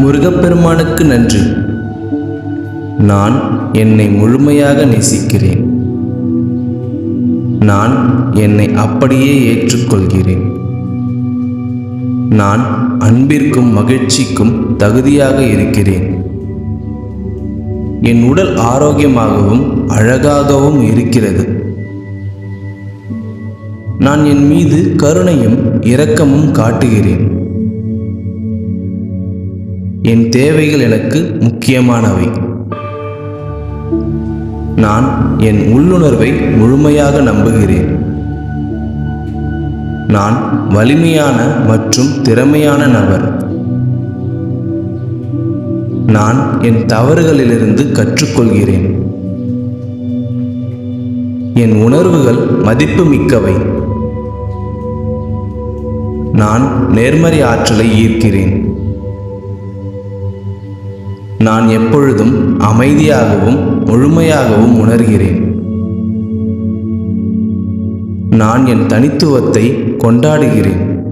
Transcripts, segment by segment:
முருகப்பெருமானுக்கு நன்றி. நான் என்னை முழுமையாக நேசிக்கிறேன். நான் என்னை அப்படியே ஏற்றுக்கொள்கிறேன். நான் அன்பிற்கும் மகிழ்ச்சிக்கும் தகுதியாக இருக்கிறேன். என் உடல் ஆரோக்கியமாகவும் அழகாகவும் இருக்கிறது. நான் என் மீது கருணையும் இரக்கமும் காட்டுகிறேன். என் தேவைகள் எனக்கு முக்கியமானவை. நான் என் உள்ளுணர்வை முழுமையாக நம்புகிறேன். நான் வலிமையான மற்றும் திறமையான நபர். நான் என் தவறுகளிலிருந்து கற்றுக்கொள்கிறேன். என் உணர்வுகள் மதிப்புமிக்கவை நான் நேர்மறை ஆற்றலை ஈர்க்கிறேன். நான் எப்பொழுதும் அமைதியாகவும் முழுமையாகவும் உணர்கிறேன். நான் என் தனித்துவத்தை கொண்டாடுகிறேன்.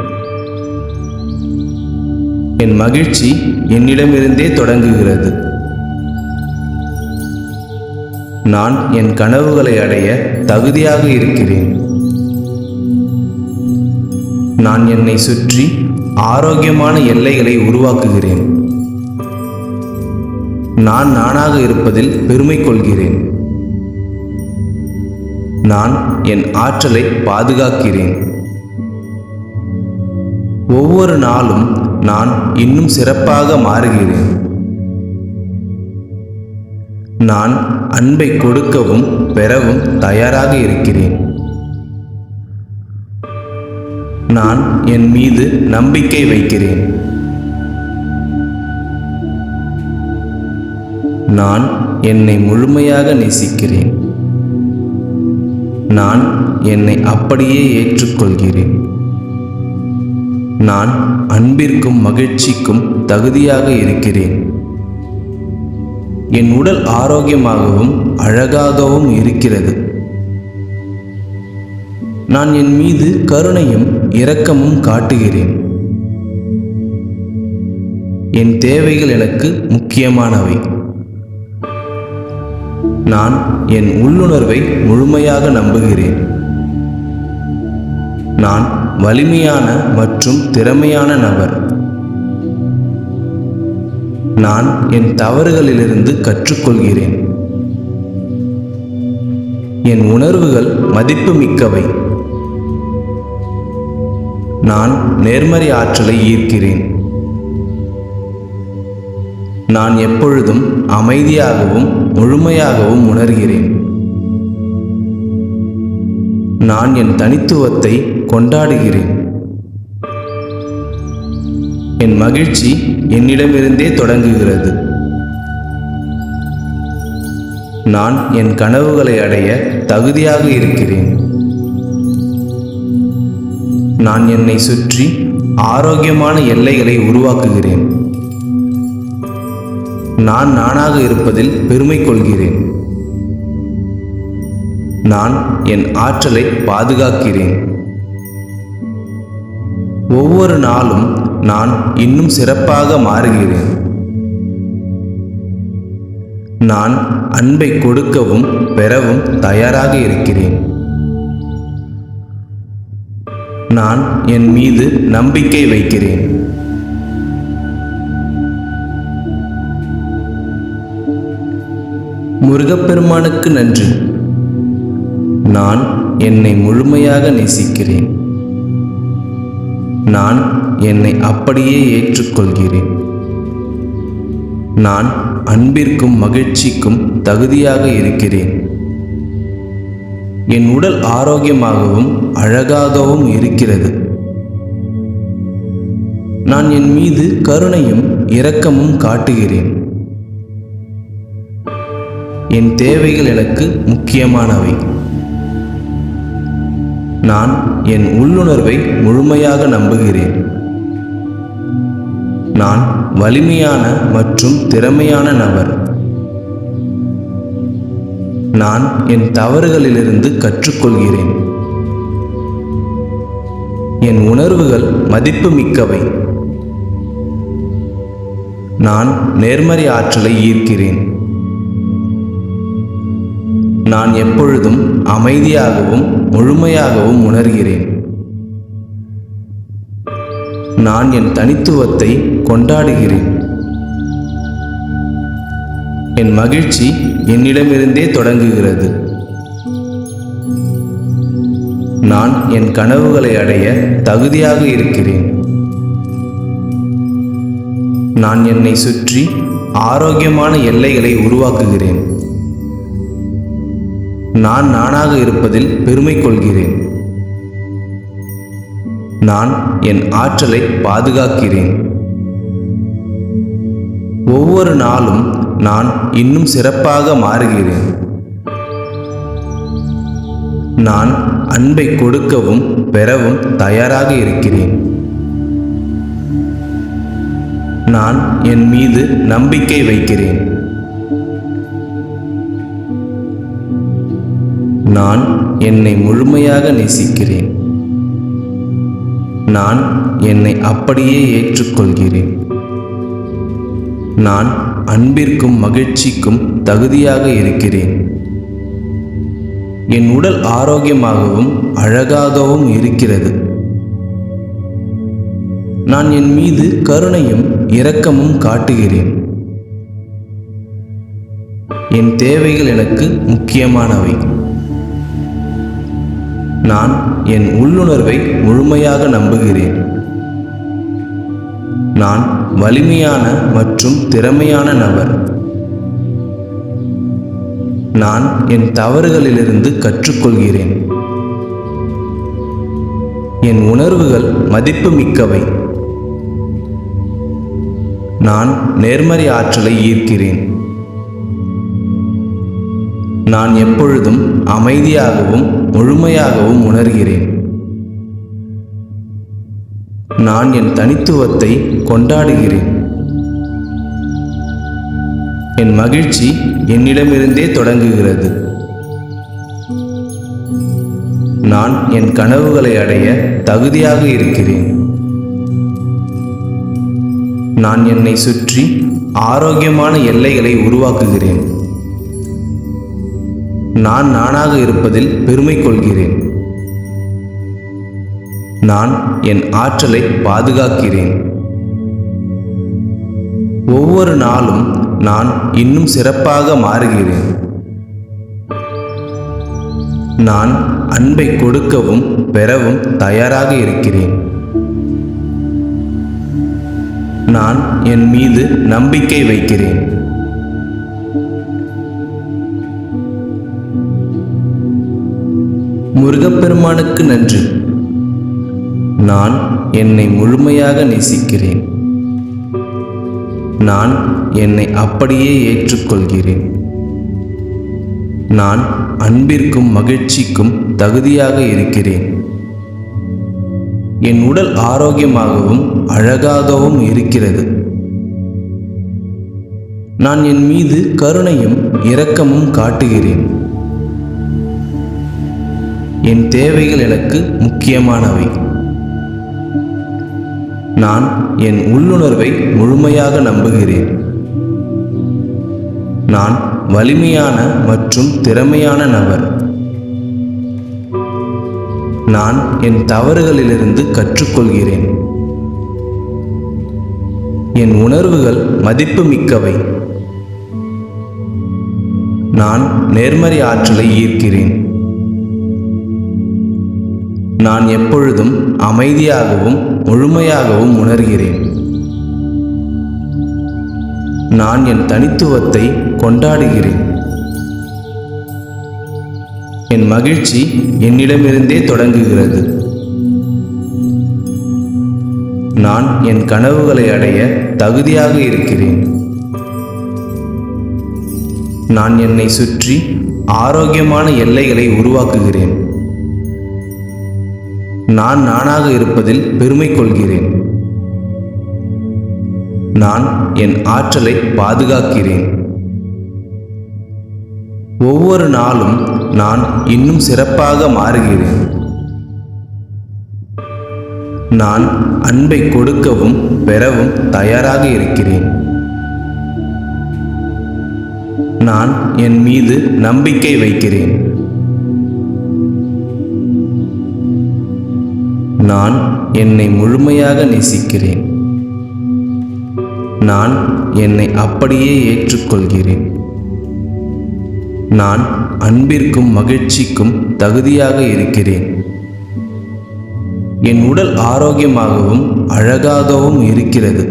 என் மகிழ்ச்சி என்னிடமிருந்தே தொடங்குகிறது. நான் என் கனவுகளை அடைய தகுதியாக இருக்கிறேன். நான் என்னை சுற்றி ஆரோக்கியமான எல்லைகளை உருவாக்குகிறேன். நான் நானாக இருப்பதில் பெருமை கொள்கிறேன். நான் என் ஆற்றலை பாதுகாக்கிறேன். ஒவ்வொரு நாளும் நான் இன்னும் சிறப்பாக மாறுகிறேன். நான் அன்பை கொடுக்கவும் பெறவும் தயாராக இருக்கிறேன். நான் என் மீது நம்பிக்கை வைக்கிறேன். நான் என்னை முழுமையாக நேசிக்கிறேன். நான் என்னை அப்படியே ஏற்றுக்கொள்கிறேன். நான் அன்பிற்கும் மகிழ்ச்சிக்கும் தகுதியாக இருக்கிறேன். என் உடல் ஆரோக்கியமாகவும் அழகாகவும் இருக்கிறது. நான் என் மீது கருணையும் இரக்கமும் காட்டுகிறேன். என் தேவைகள் எனக்கு முக்கியமானவை. நான் என் உள்ளுணர்வை முழுமையாக நம்புகிறேன். நான் வலிமையான மற்றும் திறமையான நபர். நான் என் தவறுகளிலிருந்து கற்றுக்கொள்கிறேன். என் உணர்வுகள் மதிப்பு மிக்கவை. நான் நேர்மறை ஆற்றலை ஈர்க்கிறேன். நான் எப்பொழுதும் அமைதியாகவும் முழுமையாகவும் உணர்கிறேன். நான் என் தனித்துவத்தை கொண்டாடுகிறேன். என் மகிழ்ச்சி என்னிடமிருந்தே தொடங்குகிறது. நான் என் கனவுகளை அடைய தகுதியாக இருக்கிறேன். நான் என்னை சுற்றி ஆரோக்கியமான எல்லைகளை உருவாக்குகிறேன். நான் நானாக இருப்பதில் பெருமை கொள்கிறேன். நான் என் ஆற்றலை பாதுகாக்கிறேன். ஒவ்வொரு நாளும் நான் இன்னும் சிறப்பாக மாறுகிறேன். நான் அன்பை கொடுக்கவும் பெறவும் தயாராக இருக்கிறேன். நான் என் மீது நம்பிக்கை வைக்கிறேன். முருகப்பெருமானுக்கு நன்றி. நான் என்னை முழுமையாக நேசிக்கிறேன். நான் என்னை அப்படியே ஏற்றுக்கொள்கிறேன். நான் அன்பிற்கும் மகிழ்ச்சிக்கும் தகுதியாக இருக்கிறேன். என் உடல் ஆரோக்கியமாகவும் அழகாகவும் இருக்கிறது. நான் என் மீது கருணையும் இரக்கமும் காட்டுகிறேன். என் தேவைகள் எனக்கு முக்கியமானவை. நான் என் உள்ளுணர்வை முழுமையாக நம்புகிறேன். நான் வலிமையான மற்றும் திறமையான நபர். நான் என் தவறுகளிலிருந்து கற்றுக்கொள்கிறேன். என் உணர்வுகள் மதிப்புமிக்கவை. நான் நேர்மறை ஆற்றலை ஈர்க்கிறேன். நான் எப்பொழுதும் அமைதியாகவும் முழுமையாகவும் உணர்கிறேன். நான் என் தனித்துவத்தை கொண்டாடுகிறேன். என் மகிழ்ச்சி என்னிடமிருந்தே தொடங்குகிறது. நான் என் கனவுகளை அடைய தகுதியாக இருக்கிறேன். நான் என்னை சுற்றி ஆரோக்கியமான எல்லைகளை உருவாக்குகிறேன். நான் நானாக இருப்பதில் பெருமை கொள்கிறேன். நான் என் ஆற்றலை பாதுகாக்கிறேன். ஒவ்வொரு நாளும் நான் இன்னும் சிறப்பாக மாறுகிறேன். நான் அன்பை கொடுக்கவும் பெறவும் தயாராக இருக்கிறேன். நான் என் மீது நம்பிக்கை வைக்கிறேன். நான் என்னை முழுமையாக நேசிக்கிறேன். நான் என்னை அப்படியே ஏற்றுக்கொள்கிறேன். நான் அன்பிற்கும் மகிழ்ச்சிக்கும் தகுதியாக இருக்கிறேன். என் உடல் ஆரோக்கியமாகவும் அழகாகவும் இருக்கிறது. நான் என் மீது கருணையும் இரக்கமும் காட்டுகிறேன். என் தேவைகள் எனக்கு முக்கியமானவை. நான் என் உள்ளுணர்வை முழுமையாக நம்புகிறேன். நான் வலிமையான மற்றும் திறமையான நபர். நான் என் தவறுகளிலிருந்து கற்றுக்கொள்கிறேன். என் உணர்வுகள் மதிப்புமிக்கவை நான் நேர்மறை ஆற்றலை ஈர்க்கிறேன். நான் எப்பொழுதும் அமைதியாகவும் முழுமையாகவும் உணர்கிறேன். நான் என் தனித்துவத்தை கொண்டாடுகிறேன். என் மகிழ்ச்சி என்னிடமிருந்தே தொடங்குகிறது. நான் என் கனவுகளை அடைய தகுதியாக இருக்கிறேன். நான் என்னை சுற்றி ஆரோக்கியமான எல்லைகளை உருவாக்குகிறேன். நான் நானாக இருப்பதில் பெருமை கொள்கிறேன். நான் என் ஆற்றலை பாதுகாக்கிறேன். ஒவ்வொரு நாளும் நான் இன்னும் சிறப்பாக மாறுகிறேன். நான் அன்பை கொடுக்கவும் பெறவும் தயாராக இருக்கிறேன். நான் என் மீது நம்பிக்கை வைக்கிறேன். முருகப்பெருமானுக்கு நன்றி. நான் என்னை முழுமையாக நேசிக்கிறேன். நான் என்னை அப்படியே ஏற்றுக்கொள்கிறேன். நான் அன்பிற்கும் மகிழ்ச்சிக்கும் தகுதியாக இருக்கிறேன். என் உடல் ஆரோக்கியமாகவும் அழகாகவும் இருக்கிறது. நான் என் மீது கருணையும் இரக்கமும் காட்டுகிறேன். என் தேவைகள் எனக்கு முக்கியமானவை. நான் என் உள்ளுணர்வை முழுமையாக நம்புகிறேன். நான் வலிமையான மற்றும் திறமையான நபர். நான் என் தவறுகளிலிருந்து கற்றுக்கொள்கிறேன். என் உணர்வுகள் மதிப்பு மிக்கவை. நான் நேர்மறை ஆற்றலை ஈர்க்கிறேன். நான் எப்பொழுதும் அமைதியாகவும் முழுமையாகவும் உணர்கிறேன். நான் என் தனித்துவத்தை கொண்டாடுகிறேன். என் மகிழ்ச்சி என்னிடமிருந்தே தொடங்குகிறது. நான் என் கனவுகளை அடைய தகுதியாக இருக்கிறேன். நான் என்னை சுற்றி ஆரோக்கியமான எல்லைகளை உருவாக்குகிறேன். நான் நானாக இருப்பதில் பெருமை கொள்கிறேன். நான் என் ஆற்றலை பாதுகாக்கிறேன். ஒவ்வொரு நாளும் நான் இன்னும் சிறப்பாக மாறுகிறேன். நான் அன்பை கொடுக்கவும் பெறவும் தயாராக இருக்கிறேன். நான் என் மீது நம்பிக்கை வைக்கிறேன். நான் என்னை முழுமையாக நேசிக்கிறேன். நான் என்னை அப்படியே ஏற்றுக்கொள்கிறேன். நான் அன்பிற்கும் மகிழ்ச்சிக்கும் தகுதியாக இருக்கிறேன். என் உடல் ஆரோக்கியமாகவும் அழகாகவும் இருக்கிறது.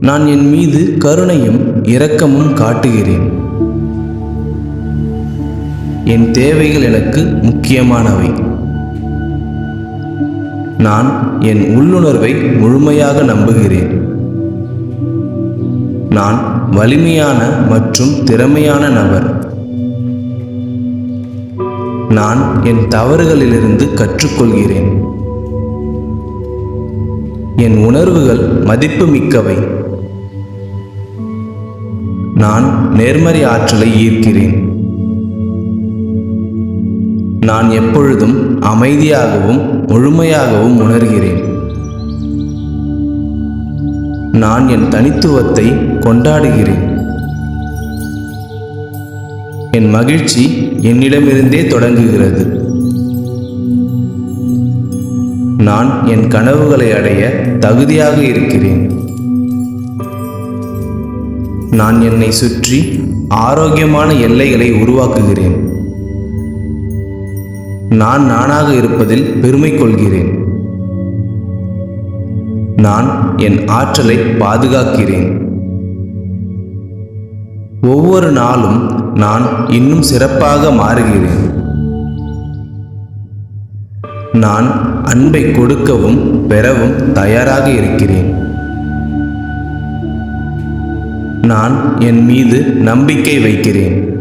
நான் என் மீது கருணையும் இரக்கமும் காட்டுகிறேன். என் தேவைகள் எனக்கு முக்கியமானவை. நான் என் உள்ளுணர்வை முழுமையாக நம்புகிறேன். நான் வலிமையான மற்றும் திறமையான நபர். நான் என் தவறுகளிலிருந்து கற்றுக்கொள்கிறேன். என் உணர்வுகள் மதிப்பு மிக்கவை. நான் நேர்மறை ஆற்றலை ஈர்க்கிறேன். நான் எப்பொழுதும் அமைதியாகவும் முழுமையாகவும் உணர்கிறேன். நான் என் தனித்துவத்தை கொண்டாடுகிறேன். என் மகிழ்ச்சி என்னிடமிருந்தே தொடங்குகிறது. நான் என் கனவுகளை அடைய தகுதியாக இருக்கிறேன். நான் என்னை சுற்றி ஆரோக்கியமான எல்லைகளை உருவாக்குகிறேன். நான் நானாக இருப்பதில் பெருமை கொள்கிறேன். நான் என் ஆற்றலை பாதுகாக்கிறேன். ஒவ்வொரு நாளும் நான் இன்னும் சிறப்பாக மாறுகிறேன். நான் அன்பை கொடுக்கவும் பெறவும் தயாராக இருக்கிறேன். நான் என் மீது நம்பிக்கை வைக்கிறேன்.